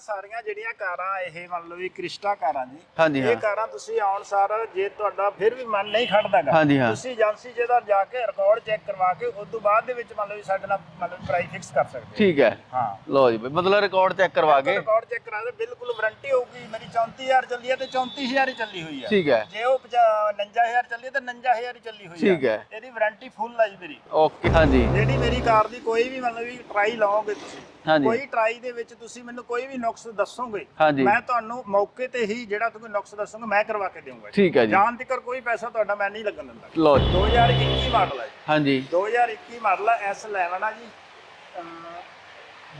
ਸਾਰੀਆਂ ਸਾਰੀਆਂ ਜਿਹੜੀਆਂ ਕਾਰਾਂ ਇਹ ਮੰਨ ਲਓ ਵੀ ਕ੍ਰਿਸਟਾ ਕਾਰਾਂ ਜੀ ਹਾਂਜੀ, ਹਾਂ। ਇਹ ਕਾਰਾਂ ਤੁਸੀਂ ਆਉਣ ਸਾਰ ਜੇ ਤੁਹਾਡਾ ਫਿਰ ਵੀ ਮਨ ਨਹੀਂ ਖੜਦਾਗਾ। ਹਾਂਜੀ, ਹਾਂ। ਤੁਸੀਂ ਏਜੰਸੀ ਜਿਹਦਾ ਜਾ ਕੇ ਰਿਕਾਰਡ ਚੈੱਕ ਕਰਵਾ ਕੇ ਉਸ ਤੋਂ ਬਾਅਦ ਦੇ ਵਿੱਚ ਮੰਨ ਲਓ ਵੀ ਸਾਡੇ ਨਾਲ ਮਤਲਬ ਪ੍ਰਾਈਸ ਫਿਕਸ ਕਰ ਸਕਦੇ ਹੋ। ਠੀਕ ਹੈ। ਹਾਂ। ਲਓ ਜੀ ਬਈ ਮਤਲਬ ਰਿਕਾਰਡ ਚੈੱਕ ਕਰਵਾ ਕੇ। ਰਿਕਾਰਡ ਚੈੱਕ ਕਰਾ ਦੇ ਬਿਲਕੁਲ ਵਾਰੰਟੀ ਹੋਊਗੀ ਮੇਰੀ 34000 ਚੱਲੀ ਹੈ ਤੇ 34000 ਹੀ ਚੱਲੀ ਹੋਈ ਹੈ। ਠੀਕ ਹੈ। ਜੇ ਉਹ 59000 ਚੱਲੀ ਹੈ ਤਾਂ 59000 ਹੀ ਚੱਲੀ ਹੋਈ ਠੀਕ ਹੈ। ਇਹਦੀ ਵਾਰੰਟੀ ਫੁੱਲ ਹੈ ਜੀ ਮੇਰੀ। ਓਕੇ ਹਾਂਜੀ। ਜਿਹੜੀ ਮੇਰੀ ਕਾਰ ਦੀ ਕੋਈ ਵੀ ਮਤਲਬ ਵੀ ਟਰਾਈ ਲਾਓਗੇ ਤੁਸੀਂ ਹਾਂਜੀ। ਕੋਈ ਟਰਾਈ ਦੇ ਵਿੱਚ ਤੁਸੀਂ ਮੈਨੂੰ ਕੋਈ ਵੀ ਨੁਕਸ ਦੱਸੋਗੇ ਹਾਂਜੀ। ਮੈਂ ਤੁਹਾਨੂੰ ਮੌਕੇ ਤੇ ਹੀ ਜਿਹੜਾ ਤੁਸੀਂ ਨੁਕਸ ਦੱਸੋਗੇ ਮੈਂ ਕਰਵਾ ਕੇ ਦੇਵਾਂਗਾ ਠੀਕ ਹੈ ਜੀ। ਜਾਨ ਤੱਕ ਕੋਈ ਪੈਸਾ ਤੁਹਾਡਾ ਮੈਂ ਨਹੀਂ ਲੱਗਣ ਦਿੰਦਾ। ਲਓ ਜੀ। 2021 ਮਾਡਲ ਹੈ ਜੀ। ਹਾਂਜੀ। 2021 ਮਾਡਲ ਹੈ S11 ਆ ਜੀ। ਅਮ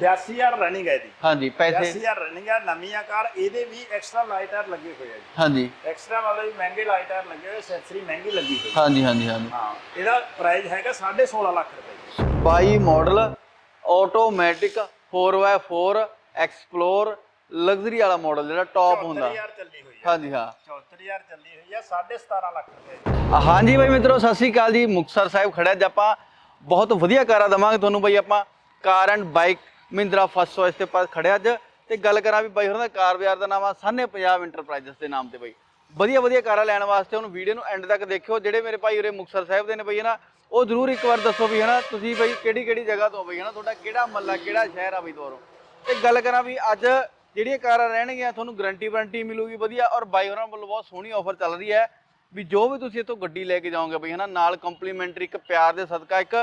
82000 ਰਨਿੰਗ ਹੈ ਇਹਦੀ। ਹਾਂਜੀ ਪੈਸੇ 80000 ਰਨਿੰਗ ਹੈ ਨਵੀਂ ਆ ਕਾਰ ਇਹਦੇ ਵੀ ਐਕਸਟਰਾ ਲਾਈਟਰ ਲੱਗੇ ਹੋਏ ਆ ਜੀ। ਹਾਂਜੀ। ਐਕਸਟਰਾ ਮਤਲਬ ਵੀ ਮਹਿੰਗੇ ਲਾਈਟਰ ਲੱਗੇ ਹੋਏ ਸੈਂਸਰੀ ਮਹਿੰਗੀ ਲੱਗੀ ਹੋਈ ਹਾਂਜੀ ਹਾਂਜੀ ਹਾਂਜੀ। ਹਾਂ ਇਹਦਾ ਪ੍ਰਾਈਸ ਹੈਗਾ 16.5 ਲੱਖ ਰੁਪਏ। 22 model automatic 4x4 explore luxury ਵਾਲਾ ਮਾਡਲ ਜਿਹੜਾ ਟੌਪ ਹੁੰਦਾ। 74000 ਚੱਲੀ ਹੋਈ ਹੈ ਹਾਂਜੀ ਹਾਂ। 74000 ਚੱਲੀ ਹੋਈ ਹੈ 17.5 ਲੱਖ ਰੁਪਏ ਹਾਂਜੀ ਬਾਈ ਮਿੱਤਰੋ ਸਤਿ ਸ਼੍ਰੀ ਅਕਾਲ ਜੀ। ਮੁਕਤਸਰ ਸਾਹਿਬ ਖੜਿਆ ਅੱਜ ਆਪਾਂ। ਬਹੁਤ ਵਧੀਆ ਕਾਰਾਂ ਦਵਾਂਗੇ ਤੁਹਾਨੂੰ ਬਾਈ ਆਪਾਂ। Car and bike Mahindra first choice ਤੇ ਪਾਸ ਖੜਿਆ ਅੱਜ। ਤੇ ਗੱਲ ਕਰਾਂ ਵੀ ਬਾਈ ਹੋਰਾਂ ਦਾ ਕਾਰ ਬਾਜ਼ਾਰ ਦਾ ਨਾਮ ਆ ਸਾਨੇ ਪੰਜਾਬ ਇੰਟਰਪ੍ਰਾਈਜ਼ਸ ਦੇ ਨਾਮ ਤੇ ਬਾਈ। ਵਧੀਆ ਵਧੀਆ ਕਾਰਾਂ ਲੈਣ ਵਾਸਤੇ ਉਹਨੂੰ ਵੀਡੀਓ ਨੂੰ ਐਂਡ ਤੱਕ ਦੇਖਿਓ। ਜਿਹੜੇ ਮੇਰੇ ਭਾਈ ਉਰੇ ਮੁਕਤਸਰ ਸਾਹਿਬ ਦੇ ਨੇ ਬਈ ਹਨਾ ਉਹ ਜਰੂਰ ਇੱਕ ਵਾਰ ਦੱਸੋ ਵੀ ਹਨਾ ਤੁਸੀਂ ਬਈ ਕਿਹੜੀ ਕਿਹੜੀ ਜਗ੍ਹਾ ਤੋਂ ਬਈ ਹਨਾ ਤੁਹਾਡਾ ਕਿਹੜਾ ਮੱਲਾ ਕਿਹੜਾ ਸ਼ਹਿਰ ਆ ਬਈ ਤੋਰੋ ਤੇ ਗੱਲ ਕਰਾਂ ਵੀ ਅੱਜ ਜਿਹੜੀਆਂ ਕਾਰਾਂ ਰਹਿਣਗੀਆਂ ਤੁਹਾਨੂੰ ਗਾਰੰਟੀ ਵਾਰੰਟੀ ਮਿਲੂਗੀ ਵਧੀਆ ਔਰ ਬਾਈ ਹੋਰਾਂ ਵੱਲੋਂ ਬਹੁਤ ਸੋਹਣੀ ਆਫਰ ਚੱਲ ਰਹੀ ਹੈ ਵੀ ਜੋ ਵੀ ਤੁਸੀਂ ਇਥੋਂ ਗੱਡੀ ਲੈ ਕੇ ਜਾਓਗੇ ਬਈ ਹਨਾ ਨਾਲ ਕੰਪਲੀਮੈਂਟਰੀ ਇੱਕ ਪਿਆਰ ਦੇ ਸਦਕਾ ਇੱਕ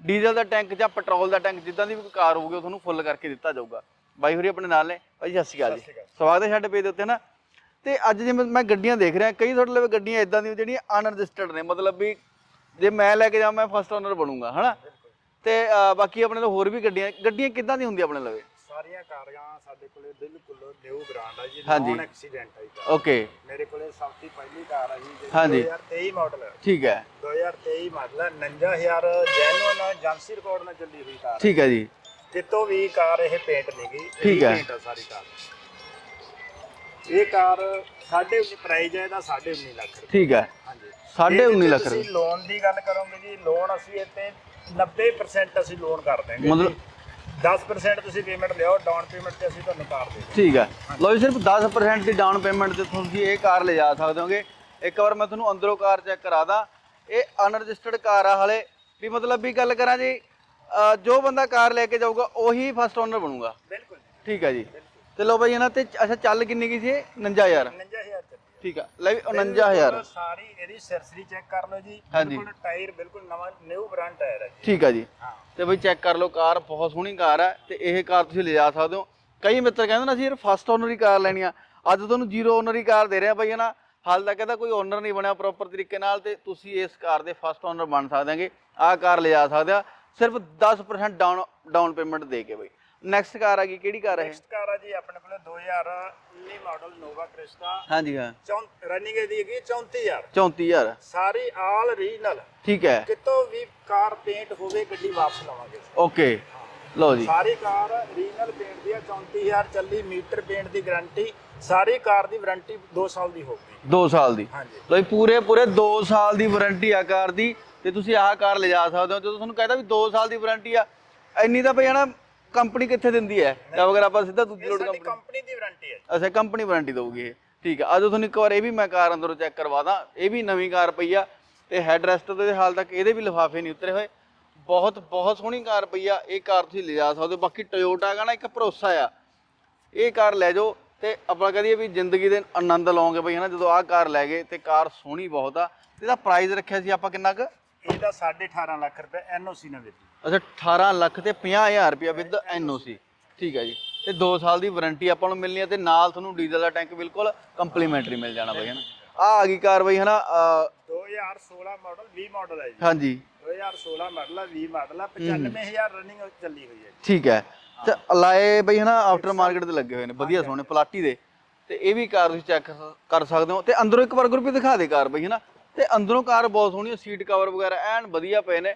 ਡੀਜ਼ਲ ਦਾ ਟੈਂਕ ਜਾਂ ਪੈਟਰੋਲ ਦਾ ਟੈਂਕ ਜਿੱਦਾਂ ਦੀ ਵੀ ਕਾਰ ਹੋਊਗੀ ਉਹ ਤੁਹਾਨੂੰ ਫੁੱਲ ਕਰਕੇ ਦਿੱਤਾ ਜਾਊਗਾ। ਬਾਈ ਹੋਰੀ ਆਪਣੇ ਨਾਲ ਨੇ। ਭਾਈ ਸਤਿ ਸ਼੍ਰੀ ਅਕਾਲ ਜੀ। ਸਵਾਗਤ ਹੈ ਸਾਡੇ ਪੇਜ ਦੇ ਉੱਤੇ ਨਾ। ਤੇ ਅੱਜ ਜਿਵੇਂ ਮੈਂ ਗੱਡੀਆਂ ਦੇਖ ਰਿਹਾ ਕਈ ਤੁਹਾਡੇ ਲਵੇ ਗੱਡੀਆਂ ਇਦਾਂ ਦੀਆਂ ਜਿਹੜੀਆਂ ਅਨਰਜਿਸਟਰਡ ਨੇ ਮਤਲਬ ਵੀ ਜੇ ਮੈਂ ਲੈ ਕੇ ਜਾਵਾਂ ਮੈਂ ਫਸਟ ਓਨਰ ਬਣੂੰਗਾ ਹਨਾ ਤੇ ਅਹ, ਬਾਕੀ ਆਪਣੇ ਤੋਂ ਹੋਰ ਵੀ ਗੱਡੀਆਂ ਗੱਡੀਆਂ ਕਿੱਦਾਂ ਦੀ ਹੁੰਦੀਆਂ ਆਪਣੇ ਲਵੇ ਸਾਰੀਆਂ ਕਾਰਾਂ ਸਾਡੇ ਕੋਲੇ ਬਿਲਕੁਲ ਨਿਊ ਬ੍ਰਾਂਡ ਹੈ ਜੀ ਹਾਂਜੀ। ਨੌਨ ਐਕਸੀਡੈਂਟ ਹੈ ਜੀ ਕਾਰ। ਓਕੇ ਮੇਰੇ ਕੋਲੇ ਸਭ ਤੋਂ ਪਹਿਲੀ ਕਾਰ ਹੈ ਜੀ ਜਿਹੜੀ ਹਾਂਜੀ। 2023 ਮਾਡਲ ਹੈ ਠੀਕ ਹੈ 2023 ਮਾਡਲ ਹੈ 59000 ਜੈਨੂਅਨ ਏਜੰਸੀ ਰਿਕਾਰਡ ਨਾਲ ਚੱਲੀ ਹੋਈ ਕਾਰ ਠੀਕ ਹੈ ਜੀ ਕਿਤੋਂ ਵੀ ਕਾਰ ਇਹ ਪੇਂਟ ਨਹੀਂ ਗਈ ਠੀਕ ਹੈ। ਪੇਂਟ ਹੈ ਸਾਰੀ ਕਾਰ ਇਹ ਕਾਰ 19.5 ਪ੍ਰਾਈਸ ਹੈ ਇਹਦਾ 19.5 ਲੱਖ ਰੁਪਏ। ਠੀਕ ਹੈ। ਹਾਂਜੀ। 19.5 ਲੱਖ ਤੁਸੀਂ ਰੁਪਏ ਲੋਨ ਦੀ ਗੱਲ ਕਰੋਗੇ ਜੀ ਲੋਨ ਅਸੀਂ ਇੱਥੇ 90% ਅਸੀਂ ਲੋਨ ਕਰ ਦੇਂਗੇ ਮਤਲਬ- ਜੀ। 10% ਤੁਸੀਂ ਪੇਮੈਂਟ ਲਿਓ ਡਾਊਨ ਪੇਮੈਂਟ ਤੇ ਅਸੀਂ ਤੁਹਾਨੂੰ ਕਾਰ ਦੇ ਠੀਕ ਹੈ। ਲਓ ਜੀ ਸਿਰਫ 10% ਦੀ ਡਾਊਨ ਪੇਮੈਂਟ ਤੇ ਤੁਸੀਂ ਇਹ ਕਾਰ ਲਿਜਾ ਸਕਦੇ ਹੋਗੇ। ਇੱਕ ਵਾਰ ਮੈਂ ਤੁਹਾਨੂੰ ਅੰਦਰੋਂ ਕਾਰ ਚੈੱਕ ਕਰਾ ਦਾਂ। ਇਹ ਅਨਰਜਿਸਟਰਡ ਕਾਰ ਆ ਹਲੇ। ਵੀ ਮਤਲਬ ਵੀ ਗੱਲ ਕਰਾਂ ਜੀ ਜੋ ਬੰਦਾ ਕਾਰ ਲੈ ਕੇ ਜਾਊਗਾ ਉਹੀ ਫਸਟ ਓਨਰ ਬਣੂਗਾ। ਬਿਲਕੁਲ ਜੀ। ਠੀਕ ਹੈ ਜੀ। ਤੇ ਲਓ ਬਾਈ ਇਹਨਾਂ ਤੇ ਅੱਛਾ ਚੱਲ ਕਿੰਨੀ ਕੀ ਸੀ? ਇਹ? 49000 59000 ਚੱਲੀ ਹੈ। ਠੀਕ ਹੈ ਲੈ ਵੀ 49000 ਬਿਲਕੁਲ ਸਾਰੀ ਇਹਦੀ ਸਰਸਰੀ ਚੈੱਕ ਕਰ ਲਓ ਜੀ। ਬਿਲਕੁਲ ਟਾਇਰ ਬਿਲਕੁਲ ਨਵਾਂ ਨਿਊ ਬ੍ਰਾਂਡ ਟਾਇਰ ਹੈ ਜੀ। ਠੀਕ ਹੈ ਜੀ। ਤੇ ਬਈ ਚੈੱਕ ਕਰ ਲਓ ਕਾਰ ਬਹੁਤ ਸੋਹਣੀ ਕਾਰ ਹੈ ਤੇ ਇਹ ਕਾਰ ਤੁਸੀਂ ਲਿਜਾ ਸਕਦੇ ਹੋ। ਕਈ ਮਿੱਤਰ ਕਹਿੰਦੇ ਨਾ ਅਸੀਂ ਯਾਰ ਫਸਟ ਓਨਰ ਹੀ ਕਾਰ ਲੈਣੀ ਆ। ਅੱਜ ਤੁਹਾਨੂੰ ਜ਼ੀਰੋ ਓਨਰ ਹੀ ਕਾਰ ਦੇ ਰਿਹਾ ਬਈ ਹਨਾ। ਹਾਲ ਤੱਕ ਇਹਦਾ ਕੋਈ ਓਨਰ ਨਹੀਂ ਬਣਿਆ ਪ੍ਰੋਪਰ ਤਰੀਕੇ ਨਾਲ ਤੇ ਤੁਸੀਂ ਇਸ ਕਾਰ ਦੇ ਫਸਟ ਓਨਰ ਬਣ ਸਕਦੇ ਆਂਗੇ ਆਹ ਕਾਰ ਲਿਜਾ ਸਕਦੇ ਆ। ਸਿਰਫ 10% ਡਾਊਨ ਡਾਊਨ ਪੇਮੈਂਟ ਦੇ ਕੇ ਬਈ। ਨੈਕਸਟ ਕਾਰ ਆ ਗਈ ਕਿਹੜੀ ਕਾਰ ਹੈ ਨੈਕਸਟ ਕਾਰ ਹੈ ਜੀ ਆਪਣੇ ਕੋਲ 2019 ਮਾਡਲ ਨੋਵਾ ਕ੍ਰਿਸਟਾ ਹਾਂਜੀ ਹਾਂ। ਰਨਿੰਗ ਇਹਦੀ ਹੈਗੀ 34000 34000 ਸਾਰੀ ਆਲ ਰੀਜਨਲ ਠੀਕ ਹੈ। ਕਿਤੋਂ ਵੀ ਕਾਰ ਪੇਂਟ ਹੋਵੇ ਗੱਡੀ ਵਾਪਸ ਲਵਾਂਗੇ। ਓਕੇ ਲਓ ਜੀ। ਸਾਰੀ ਕਾਰ ਰੀਜਨਲ ਪੇਂਟ ਦੀ ਹੈ 34000 ਚੱਲੀ ਮੀਟਰ ਪੇਂਟ ਦੀ ਗਾਰੰਟੀ ਸਾਰੀ ਕਾਰ ਦੀ ਵਾਰੰਟੀ 2 ਸਾਲ ਦੀ ਹੋਊਗੀ। 2 ਸਾਲ ਦੀ। ਹਾਂਜੀ। ਲੋ ਜੀ ਪੂਰੇ ਪੂਰੇ 2 ਸਾਲ ਦੀ ਵਾਰੰਟੀ ਆ ਕਾਰ ਦੀ। ਤੇ ਤੁਸੀਂ ਆਹ ਕਾਰ ਲਿਜਾ ਸਕਦੇ ਹੋ। ਜਦੋਂ ਤੁਹਾਨੂੰ ਕਹਿੰਦਾ ਵੀ 2 ਸਾਲ ਦੀ ਵਾਰੰਟੀ ਆ ਇੰਨੀ ਤਾਂ ਭਈ ਨਾ ਕੰਪਨੀ ਕਿੱਥੇ ਦਿੰਦੀ ਹੈ? ਜਾਂ ਅਗਰ ਆਪਾਂ ਸਿੱਧਾ ਦੂਜੀ ਲੋਡ ਕੰਪਨੀ ਕੰਪਨੀ ਦੀ ਵਾਰੰਟੀ ਹੈ। ਅੱਛਾ ਕੰਪਨੀ ਵਾਰੰਟੀ ਦਊਗੀ ਇਹ। ਠੀਕ ਆ ਅੱਜ ਤੁਹਾਨੂੰ ਇੱਕ ਵਾਰ ਇਹ ਵੀ ਮੈਂ ਕਾਰ ਅੰਦਰੋਂ ਚੈੱਕ ਕਰਵਾ ਦਾਂ। ਇਹ ਵੀ ਨਵੀਂ ਕਾਰ ਪਈ ਆ ਤੇ ਹੈਡ ਰੈਸਟ ਦੇ ਹਾਲ ਤੱਕ ਇਹਦੇ ਵੀ ਲਿਫਾਫੇ ਨਹੀਂ ਉਤਰੇ ਹੋਏ। ਬਹੁਤ ਬਹੁਤ ਸੋਹਣੀ ਕਾਰ ਪਈ ਆ ਇਹ ਕਾਰ ਤੁਸੀਂ ਲਿਜਾ ਸਕਦੇ ਹੋ। ਬਾਕੀ ਟੋਯੋਟਾ ਦਾ ਨਾ ਇੱਕ ਭਰੋਸਾ ਆ। ਇਹ ਕਾਰ ਲੈ ਜਾਓ ਤੇ ਆਪਾਂ ਕਹਦੀਏ ਵੀ ਜ਼ਿੰਦਗੀ ਦੇ ਆਨੰਦ ਲਓਗੇ ਬਈ ਹਨਾ? ਜਦੋਂ ਆਹ ਕਾਰ ਲੈ ਗਏ ਤੇ ਕਾਰ ਸੋਹਣੀ ਬਹੁਤ ਆ। ਇਹਦਾ ਪ੍ਰਾਈਸ ਰੱਖਿਆ ਸੀ ਆਪਾਂ ਕਿੰਨਾ ਕੁ? ਇਹਦਾ 18.5 ਲੱਖ ਰੁਪਏ ਐਨਓਸੀ ਨਾਲ ਦਿੱਤੀ ਅੱਛਾ 18 ਲੱਖ ਤੇ 50000 ਰੁਪਇਆ ਵਿਦ ਐਨਓਸੀ। ਠੀਕ ਹੈ ਜੀ। ਤੇ 2 ਸਾਲ ਦੀ ਵਾਰੰਟੀ ਆਪਾਂ ਨੂੰ ਮਿਲਣੀ ਹੈ ਤੇ ਨਾਲ ਤੁਹਾਨੂੰ ਡੀਜ਼ਲ ਦਾ ਟੈਂਕ ਬਿਲਕੁਲ ਕੰਪਲੀਮੈਂਟਰੀ ਮਿਲ ਜਾਣਾ ਬਈ ਹਨਾ? ਆ ਆ ਗਈ ਕਾਰ ਬਈ ਹਨਾ ਅਹ, 2016 ਮਾਡਲ 20 ਮਾਡਲ ਹੈ ਜੀ। ਹਾਂਜੀ। 2016 ਮਾਡਲ ਹੈ 20 ਮਾਡਲ ਹੈ 95000 ਰਨਿੰਗ ਚੱਲੀ ਹੋਈ ਹੈ ਠੀਕ ਹੈ। ਤੇ ਅਲਾਏ ਬਈ ਹਨਾ ਆਫਟਰ ਮਾਰਕੀਟ ਤੇ ਲੱਗੇ ਹੋਏ ਨੇ ਵਧੀਆ ਸੋਹਣੇ ਪਲਾਟੀ ਦੇ। ਤੇ ਇਹ ਵੀ ਕਾਰ ਤੁਸੀਂ ਚੈੱਕ ਕਰ ਸਕਦੇ ਹੋ। ਤੇ ਅੰਦਰੋਂ ਇੱਕ ਵਾਰ ਗਰੁੱਪ ਵੀ ਦਿਖਾ ਦੇ ਕਾਰ ਬਈ ਹਨਾ? ਤੇ ਅੰਦਰੋਂ ਕਾਰ ਬਹੁਤ ਸੋਹਣੀ ਹੈ ਸੀਟ ਕਵਰ ਵਗੈਰਾ ਐਨ ਵਧੀਆ ਪਏ ਨੇ।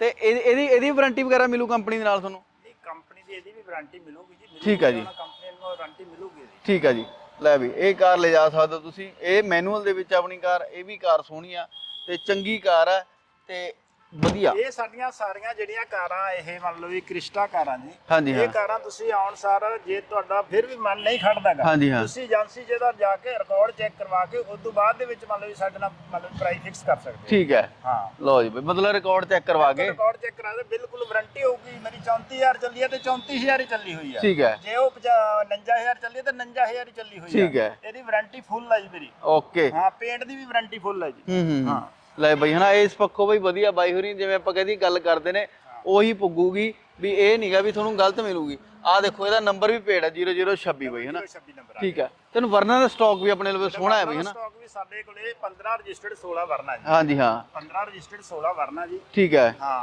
ਤੇ ਇਹ- ਇਹਦੀ ਇਹਦੀ ਵਾਰੰਟੀ ਵਗੈਰਾ ਮਿਲੂ ਕੰਪਨੀ ਦੇ ਨਾਲ ਤੁਹਾਨੂੰ? ਨਹੀਂ ਕੰਪਨੀ ਦੀ ਇਹਦੀ ਵੀ ਵਾਰੰਟੀ ਮਿਲੂਗੀ ਜੀ। ਠੀਕ ਹੈ ਜੀ। ਕੰਪਨੀ ਨੂੰ ਵਾਰੰਟੀ ਮਿਲੂਗੀ ਇਹਦੀ। ਠੀਕ ਹੈ ਜੀ। ਲੈ ਵੀ ਇਹ ਕਾਰ ਲੈ ਜਾ ਸਕਦੇ ਹੋ ਤੁਸੀਂ। ਇਹ ਮੈਨੂਅਲ ਦੇ ਵਿੱਚ ਆਪਣੀ ਕਾਰ ਇਹ ਵੀ ਕਾਰ ਸੋਹਣੀ ਆ ਤੇ ਚੰਗੀ ਕਾਰ ਹੈ ਤੇ ਵਧੀਆ। ਇਹ ਸਾਡੀਆਂ ਸਾਰੀਆਂ ਜਿਹੜੀਆਂ ਕਾਰਾਂ ਇਹ ਮੰਨ ਲਓ ਵੀ ਕ੍ਰਿਸਟਾ ਕਾਰਾਂ ਜੀ ਹਾਂਜੀ ਇਹ ਕਾਰਾਂ ਤੁਸੀਂ ਆਉਣ ਸਾਰ ਜੇ ਤੁਹਾਡਾ ਫਿਰ ਵੀ ਮਨ ਨਹੀਂ ਖੜਦਾਗਾ ਤੁਸੀਂ ਏਜੰਸੀ ਜਿਹਦਾ ਜਾ ਕੇ ਰਿਕਾਰਡ ਚੈੱਕ ਕਰਵਾ ਕੇ ਉਸ ਤੋਂ ਬਾਅਦ ਦੇ ਵਿੱਚ ਮੰਨ ਲਓ ਵੀ ਸਾਡੇ ਨਾਲ ਮੰਨ ਲਓ ਪ੍ਰਾਈਸ ਫਿਕਸ ਕਰ ਸਕਦੇ ਠੀਕ ਹੈ। ਹੋ। ਲਓ ਜੀ ਬਈ ਮਤਲਬ ਰਿਕਾਰਡ ਚੈੱਕ ਕਰਵਾ ਕੇ। ਰਿਕਾਰਡ ਚੈੱਕ ਕਰਾ ਦੇ ਬਿਲਕੁਲ ਵਾਰੰਟੀ ਹੋਊਗੀ ਮੇਰੀ 34000 ਚੱਲੀ ਹੈ ਤੇ 34000 ਹੀ ਚੱਲੀ ਹੋਈ ਹੈ। ਠੀਕ ਹੈ। ਜੇ ਉਹ 59000 ਚੱਲੀ ਹੈ ਤੇ 59000 ਹੀ ਚੱਲੀ ਹੋਈ ਹੈ। ਠੀਕ ਹੈ। ਇਹਦੀ ਵਾਰੰਟੀ ਫੁੱਲ ਹੈ ਜੀ ਮੇਰੀ। ਓਕੇ। ਹਾਂ ਪੇਂਟ ਦੀ ਵੀ ਵਾਰੰਟੀ ਫੁੱਲ ਹੈ ਜੀ। ਹੂੰ। ਲੈ ਬਈ ਹਨਾ ਇਸ ਪੱਖੋਂ ਬਈ ਵਧੀਆ ਬਾਈ ਹੋਰੀ ਜਿਵੇਂ ਆਪਾਂ ਕਹਦੀ ਗੱਲ ਕਰਦੇ ਨੇ ਉਹੀ ਪੁੱਗੂਗੀ ਵੀ ਇਹ ਨਹੀਂਗਾ ਵੀ ਤੁਹਾਨੂੰ ਗਲਤ ਮਿਲੂਗੀ। ਆਹ ਦੇਖੋ ਇਹਦਾ ਨੰਬਰ ਵੀ ਪੇੜ ਹੈ 0026 ਬਈ ਹਨਾ? 26 ਨੰਬਰ ਠੀਕ ਹੈ ਤੈਨੂੰ ਵਰਨਾ ਦਾ ਸਟਾਕ ਵੀ ਆਪਣੇ ਲਈ ਸੋਹਣਾ ਹੈ ਬਈ ਹਨਾ? ਸਟਾਕ ਵੀ ਸਾਡੇ ਕੋਲੇ 15 ਰਜਿਸਟਰਡ 16 ਵਰਨਾ ਜੀ। ਹਾਂਜੀ ਹਾਂ। 15 ਰਜਿਸਟਰਡ 16 ਵਰਨਾ ਜੀ। ਠੀਕ ਹੈ ਹਾਂ।